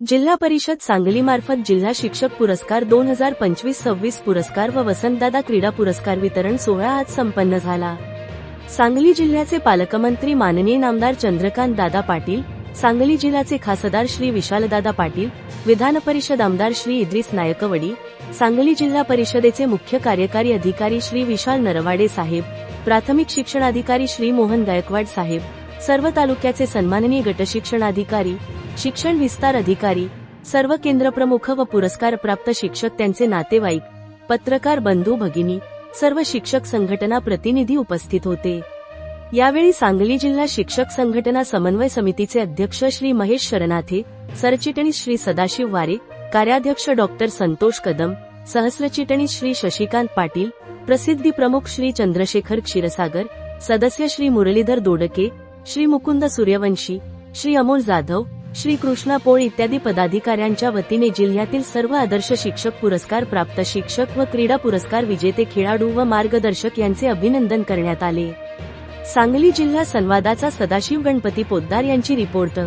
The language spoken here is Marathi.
जिल्हा परिषद सांगलीमार्फत जिल्हा शिक्षक पुरस्कार दोन हजार पंचवीस सव्वीस पुरस्कार व वसंतदादा क्रीडा पुरस्कार वितरण सोहळा आज संपन्न झाला. सांगली जिल्ह्याचे पालकमंत्री माननीय नामदार चंद्रकांत दादा पाटील सांगली जिल्ह्याचे खासदार श्री विशालदादा पाटील विधान परिषद आमदार श्री इद्रिस नायकवडी सांगली जिल्हा परिषदेचे मुख्य कार्यकारी अधिकारी श्री विशाल नरवाडे साहेब प्राथमिक शिक्षणाधिकारी श्री मोहन गायकवाड साहेब सर्व तालुक्याचे सन्माननीय गटशिक्षणाधिकारी शिक्षण विस्तार अधिकारी सर्व केंद्रप्रमुख व पुरस्कार प्राप्त शिक्षक त्यांचे नातेवाईक पत्रकार बंधू भगिनी सर्व शिक्षक संघटना प्रतिनिधी उपस्थित होते. यावेळी सांगली जिल्हा शिक्षक संघटना समन्वय समितीचे अध्यक्ष श्री महेश शरनाथे सरचिटणीस श्री सदाशिव वारे कार्याध्यक्ष डॉक्टर संतोष कदम सहस्रचिटणीस श्री शशिकांत पाटील प्रसिद्धी प्रमुख श्री चंद्रशेखर क्षीरसागर सदस्य श्री मुरलीधर दोडके श्री मुकुंद सूर्यवंशी श्री अमोल जाधव श्रीकृष्णा पोळ इत्यादी पदाधिकाऱ्यांच्या वतीने जिल्ह्यातील सर्व आदर्श शिक्षक पुरस्कार प्राप्त शिक्षक व क्रीडा पुरस्कार विजेते खेळाडू व मार्गदर्शक यांचे अभिनंदन करण्यात आले. सांगली जिल्हा संवादाचा सदाशिव गणपती पोद्दार यांची रिपोर्ट